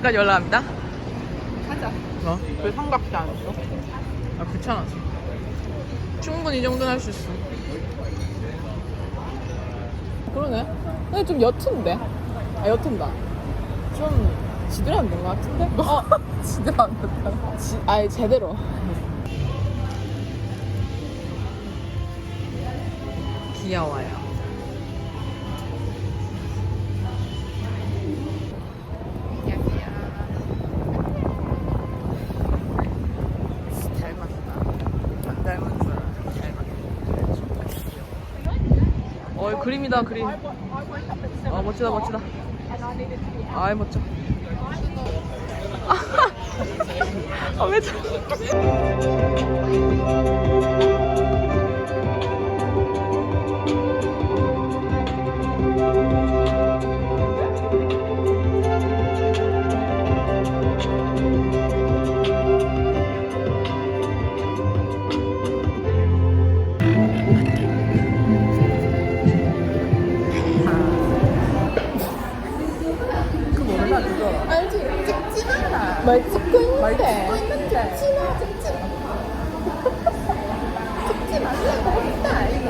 정도까지 올라갑니다. 하자. 뭐? 왜 삼각대 안 했어? 아 귀찮아서. 충분히 이 정도는 할 수 있어. 그러네. 근데 좀 옅은데? 아 옅은다. 좀 지대로 안 된 것 같은데? 어? 진짜 안 됐다. 지, 아니 제대로. 귀여워요. 그림이다 그림. 아 멋지다 멋지다. 아이 멋져. 아왜 저? 말 찍고 있는데. 찍고 있는데. 찍지 마, 찍지 마. 찍지 말라고 했다, 이거.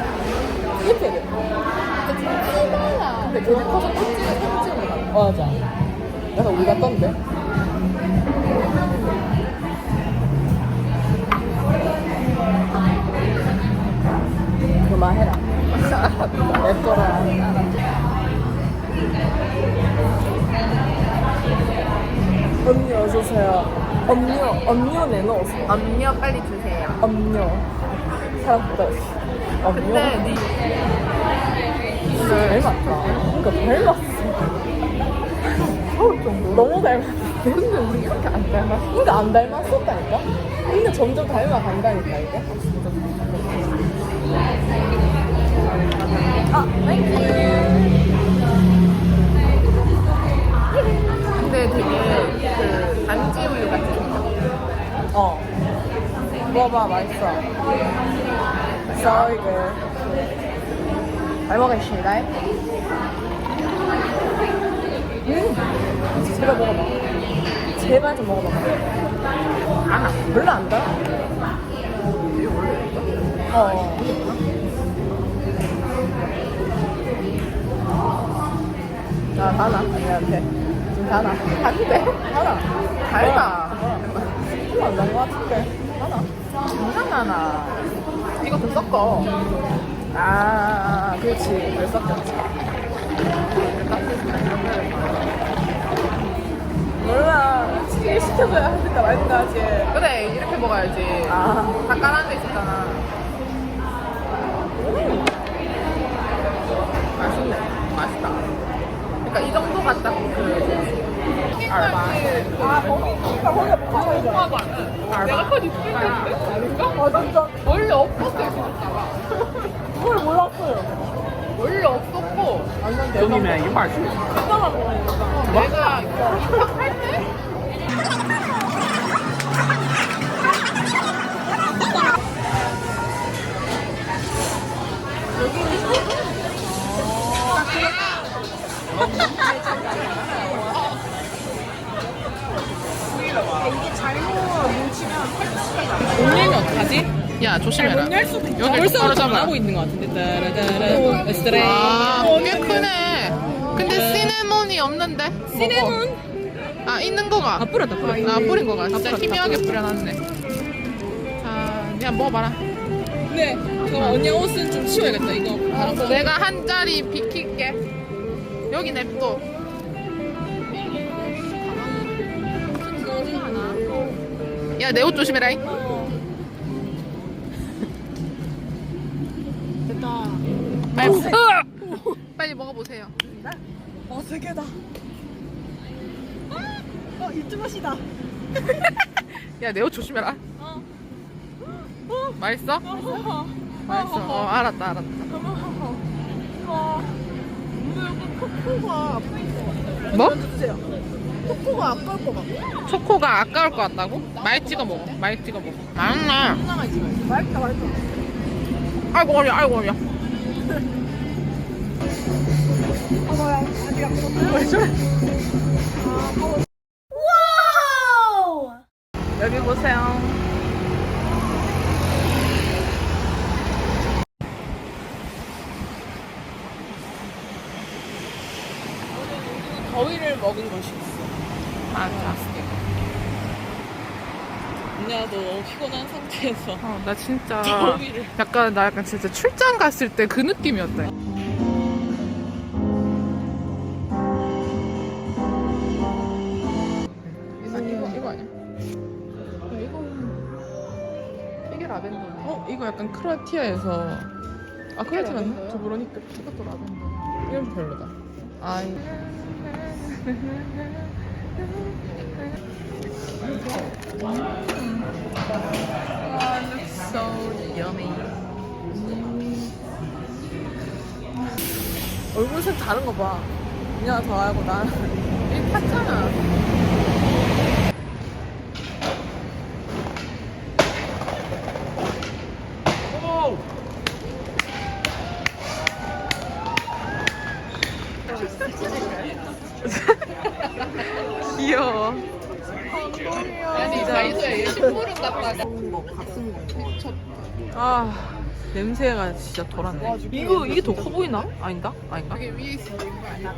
이렇게 돼. 찍지 마라. 근데 걔네 커서 꼴찌가 삼찌는 거 맞아. 그래서 우리가 떤데. 그만해라. 내 거라. 언니 어서오세요. 음료, 음료 내놓으세요. 언니요 빨리 주세요. 음료. 사람부터. 음료. 근데 니 닮았다. 그러니까 닮았어. 서울 정도. 너무 닮았어. 근데 우리 이렇게 안 닮았어. 그러니까 안 닮았었다니까? 근데 점점 닮아간다니까, 이게. 아, 땡큐. 근데 되게 그 단지 우유 같은 거. 어. 먹어봐, 맛있어. Sorry, girl. 잘 먹겠습니다. 음. 제발 먹어봐. 제발 좀 먹어봐. 아, 별로 안 달? 어. 아, 하나? 아니한테. 하나. 한대? 하나. 닮아. 별로 안난것 같은데. 하나. 장난하나. 이거 좀 섞어. 아, 그렇지. 그래 섞였지. 몰라. 치킨 시켜줘야 할까 말까 하지. 그래 이렇게 먹어야지. 아. 다 까는 데 있었잖아. 맛있네. 맛있다. 그러니까 이 정도 갖다 그 아, poka이잖아. 내가 그 있었는데? 아닌가? 아. 원래 있다가 그걸 몰랐어요. 원래 없었고. 식당을 먹으니까. 내가 입학할 야 조심해라. 못열 수도 있어. 여기 벌써 똑바로 좀 잡아. 하고 있는 것 같은데. 따라따라. 에스트레이. 아, 꽤 크네. 근데 시네몬이 없는데? 시네몬? 아, 있는 거가. 아, 뿌렸다, 뿌렸다. 아, 뿌린 거가. 진짜 뿌렸다, 희미하게 뿌려놨네. 자, 그냥 먹어봐라. 네. 잠깐만, 언니 옷은 좀 치워야겠다, 이거. 다른 거. 내가 한 자리 비킬게. 여기 냅둬. 야, 내 옷 조심해라. 잉. 빨리, 으악! 빨리 먹어보세요. 어, 세 개다. 어, 입주 맛이다. 야, 내옷 조심해라. 어. 맛있어? 어. 맛있어. 어, 알았다, 알았다. 어. 오늘 코코가 아플 것 같아. 뭐? 주세요. 코코가 아까울 것 같아. 초코가 아까울 것 같다고? 많이 찍어 먹어. 많이 찍어 먹어. 맛있네. 맛있다, 맛있다. 아이고, 어려, 아이고, 어려. 어머야, 아직 안 먹었어요? 왜 저래? 아, 여기 보세요. 더위를 먹은 것이 있어. 맞아. 언니가 너무 피곤한 상태에서 어, 나 진짜 더위를. 약간 나 약간 진짜 출장 갔을 때 그 느낌이었다. 아니 이거 이거 아니야? 이게 라벤더. 어 이거 약간 크로아티아에서 아 크로아티아 맞나? 라벤더요? 두브로니크 이것도 라벤더. 이건 별로다. 아 이 아, looks so yummy. 얼굴 색 다른 거 봐. 그냥 더 알고 난이 탔잖아. 귀여워. 아니 다이소에 10불은 갖다 아 냄새가 진짜 돌았네. 이거 이게 더 커 보이나? 아닌가? 아닌가? 이게 위에 있는 거 아닐까?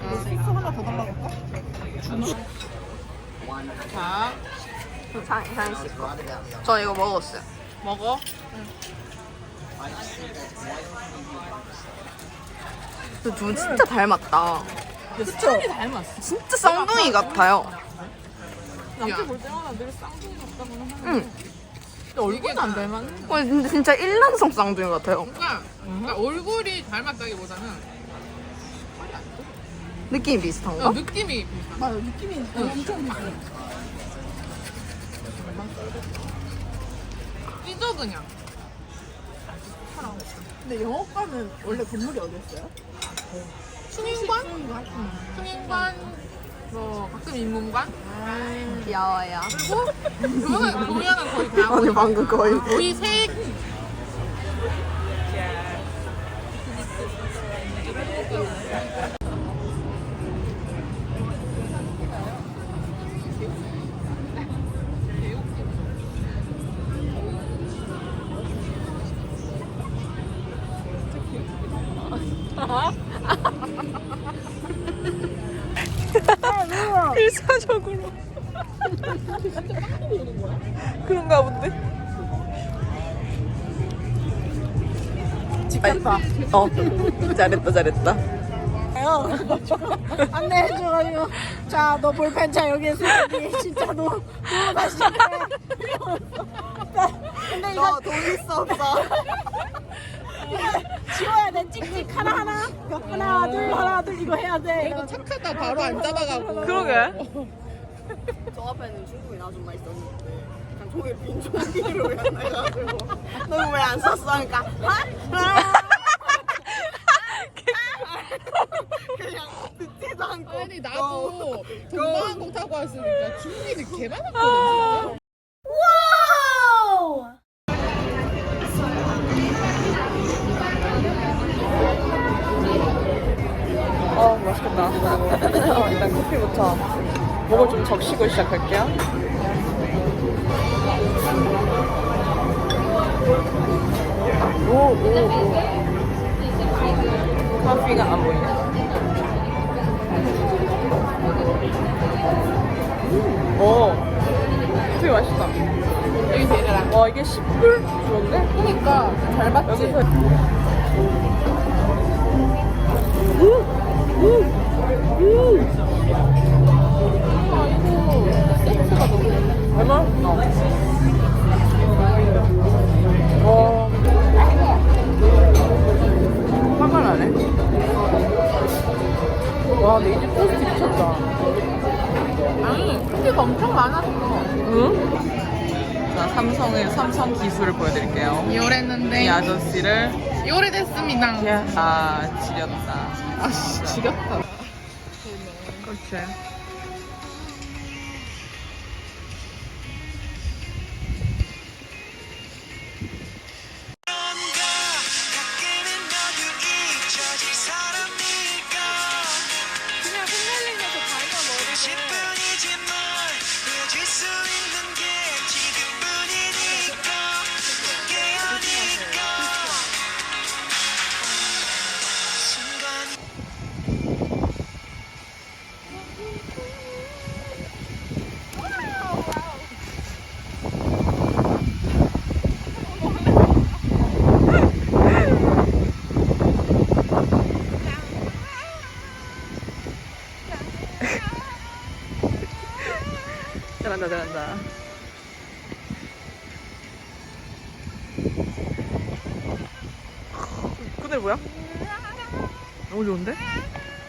자 장, 씨 거. 저 이거 먹었어요. 먹어. 두분 진짜 닮았다. 스타일이 닮았어. 진짜 쌍둥이 같아요. 남자 볼 때마다 늘 쌍둥이 같다고 하는. 응. 근데 얼굴은 안 닮았네. 어, 근데 진짜 일란성 쌍둥이 같아요. 그러니까, 그러니까 얼굴이 닮았다기보다는 느낌이 어, 비슷한가? 느낌이 비슷한 맞아 느낌이 엄청 비슷해. 찢어 그냥 근데 영어과는 원래 건물이 어디였어요? 충인관? 충인관 뭐 가끔 인문관 귀여워요. 그거는 보면은 거의 다 아니, 방금 거의. 거의 세 필사적으로. 그런가 본데? 직관파. 어. 잘했다, 잘했다. 안내해줘가지고 자 너 볼펜 차 여기 있어 여기 진짜 너너 다시 해 근데 이거 돈 있어 없어 지워야 돼. 찍찍 하나 하나. 하나 둘 하나 둘 이거 해야 돼. 이거 착하다. 바로 안 잡아가고. 그러게. 저 앞에는 중국인 아줌마 있었는데. 그냥 종일 빈 종이로 그냥 해가지고. 너왜안 썼어? 하니까 아? 그냥 듣지도 않고 아니 나도 동방항공 타고 왔으니까 중국인이 개 많았거든 어 맛있겠다. 어, 일단 커피부터 목을 좀 적시고 시작할게요. 오, 오, 오. 커피가 안 보이네. 오, 되게 맛있다. 여기 잘 와, 이게 10불 좋은데? 그러니까 잘 맞지? 여기서. 와. 화가 나네. 와, 근데 이집 포스트 미쳤다. 아니 크기가 엄청 많았어 응? 자, 삼성의 삼성 기술을 보여드릴게요. 이 이월했는데 아저씨를 이월했습니다 아, 지렸다. 아씨 지겹다. 그렇 잘한다 잘한다 그들 뭐야? 너무 좋은데?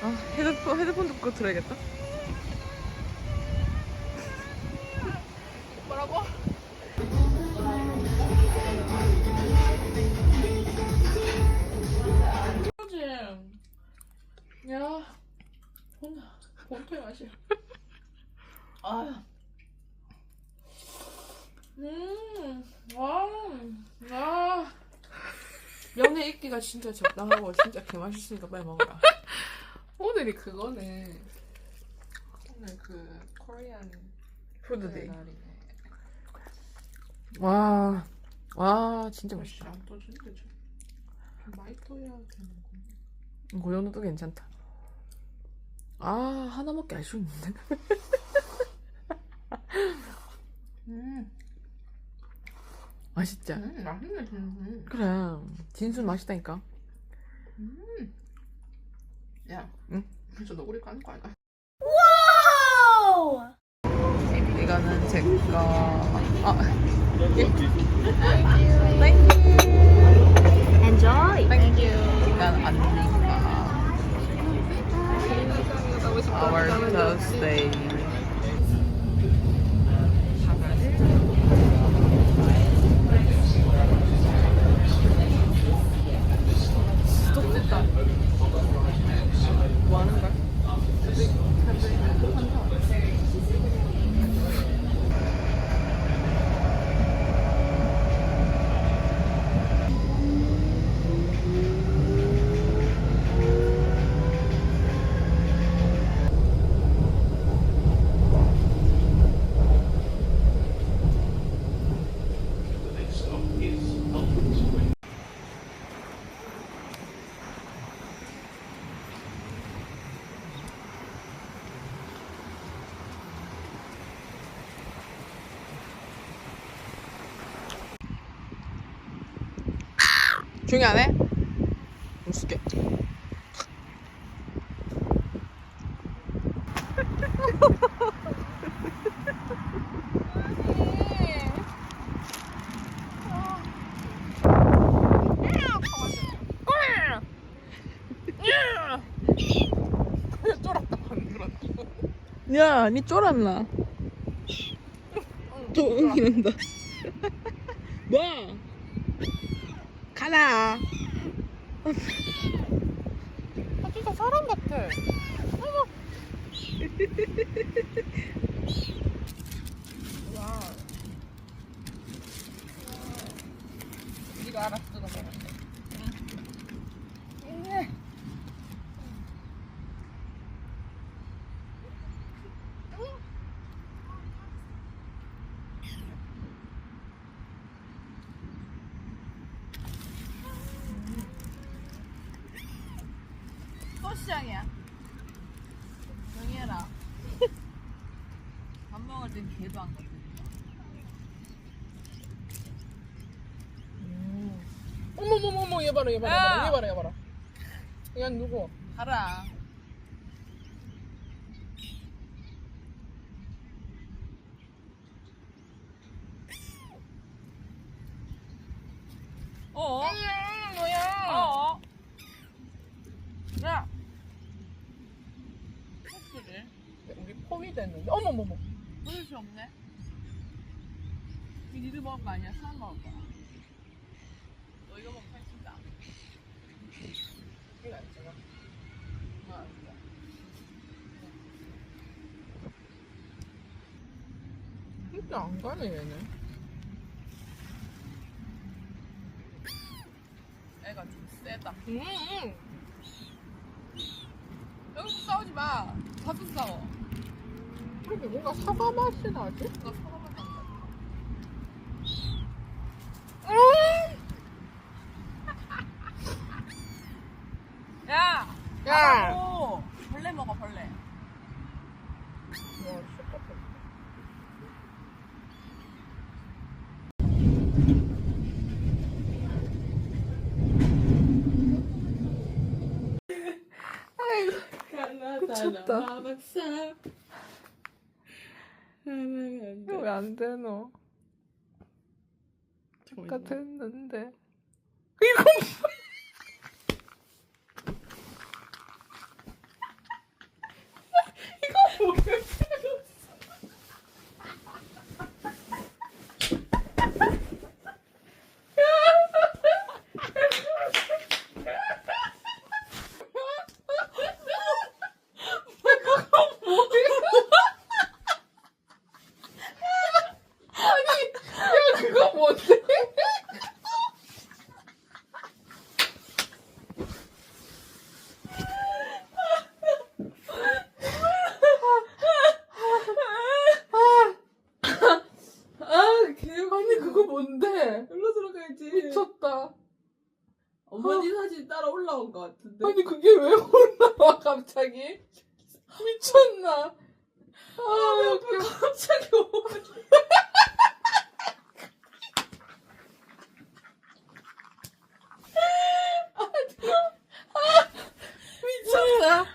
아 헤드폰 헤드폰 듣고 들어야겠다 뭐라고? 야 본, 본토의 맛이야 아 음, 와, 와. 면의 익기가 진짜 적당하고 진짜 개맛있으니까 빨리 먹어라. 오늘이 그거네. 오늘 그 코리안 푸드데이. 날이네. 와, 와, 진짜 맛있다. 안 떠지는데 좀 많이 떠야 되는 거. 고현우도 괜찮다. 아, 하나 먹기 아쉬운데. 음, 맛있지? 음 맛있네 진짜. 그래. 진순 맛있다니까. 야, 응? 저 너구리 까는 거 아니야? 이거는 제 거. 아, Enjoy. 이건 언니가. Our Thursday. 조용히 안 해? 무섭게. 야, 니 쫄았나? 또 응이난다. 뭐? 가라. 아 진짜 사람 같아. 이거 알았어, 너 먹었네. 소시장이야. 조용히 해라. 밥 먹을 땐 개도 안 거든. 어머머머머 얘 봐라 얘 봐라 야! 얘 봐라 얘 봐라 얘는 누구? 가라. 어? 뭐야 어? 야! 혹시지? 우리 포위됐는데 어머머머 보낼 수 없네. 이 니들 먹을 거 아니야? 사람 먹을 거야. 너 이거 먹으면 살찐다. 이거 안 찍어 진짜 안 가네 얘는 애가 좀 세다. 음, 여기서 싸우지 마. 자주 싸워. 그렇게 뭔가 사과 맛이 나지? 나 사과 귀엽다. 왜 안 되노? 잠깐 됐는데. 이거 어머니 어. 사진 따라 올라온 것 같은데. 아니 그게 왜 올라와 갑자기? 미쳤나? 아, 아 웃겨. 갑자기 어머니. 아, 아, 아 미쳤나?